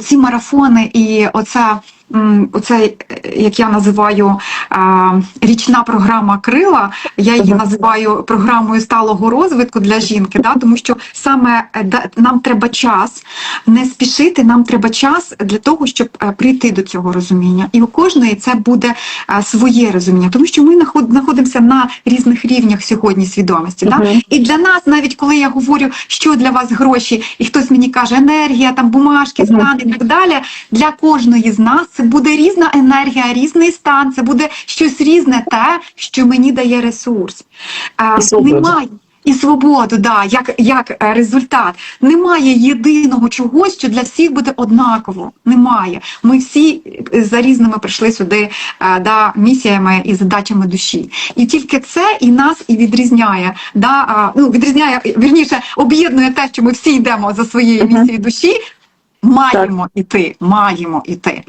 оці марафони і оця. Оце, е, як я називаю річна програма Крила, я її називаю програмою сталого розвитку для жінки, да, тому що саме е, нам треба час не спішити, нам треба час для того, щоб е, прийти до цього розуміння. І у кожної це буде е, своє розуміння, тому що ми знаходимося на різних рівнях сьогодні свідомості. Да? І для нас, навіть коли я говорю, що для вас гроші, і хтось мені каже енергія, там бумажки, стан і так далі. Для кожної з нас це буде різна енергія, різний стан, це буде щось різне, те, що мені дає ресурс. І. Немає. І свободу, да, як, як е, результат. Немає єдиного чогось, що для всіх буде однаково. Немає. Ми всі е, за різними прийшли сюди е, да, місіями і задачами душі. І тільки це і нас і відрізняє. Да, ну, відрізняє, вірніше, об'єднує те, що ми всі йдемо за своєю місією душі. Маємо іти, маємо іти.